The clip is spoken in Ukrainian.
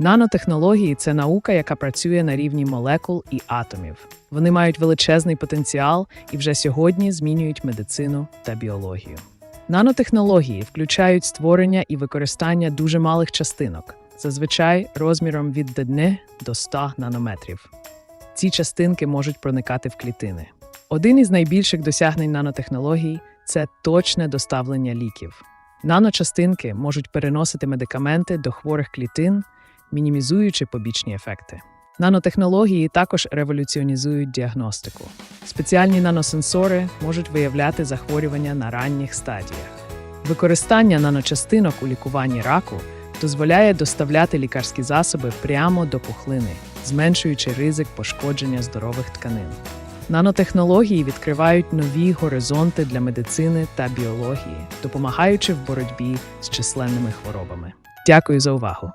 Нанотехнології це наука, яка працює на рівні молекул і атомів. Вони мають величезний потенціал і вже сьогодні змінюють медицину та біологію. Нанотехнології включають створення і використання дуже малих частинок, зазвичай розміром від 1 до 100 нанометрів. Ці частинки можуть проникати в клітини. Один із найбільших досягнень нанотехнологій це точне доставлення ліків. Наночастинки можуть переносити медикаменти до хворих клітин, мінімізуючи побічні ефекти. Нанотехнології також революціонізують діагностику. Спеціальні наносенсори можуть виявляти захворювання на ранніх стадіях. Використання наночастинок у лікуванні раку дозволяє доставляти лікарські засоби прямо до пухлини, зменшуючи ризик пошкодження здорових тканин. Нанотехнології відкривають нові горизонти для медицини та біології, допомагаючи в боротьбі з численними хворобами. Дякую за увагу!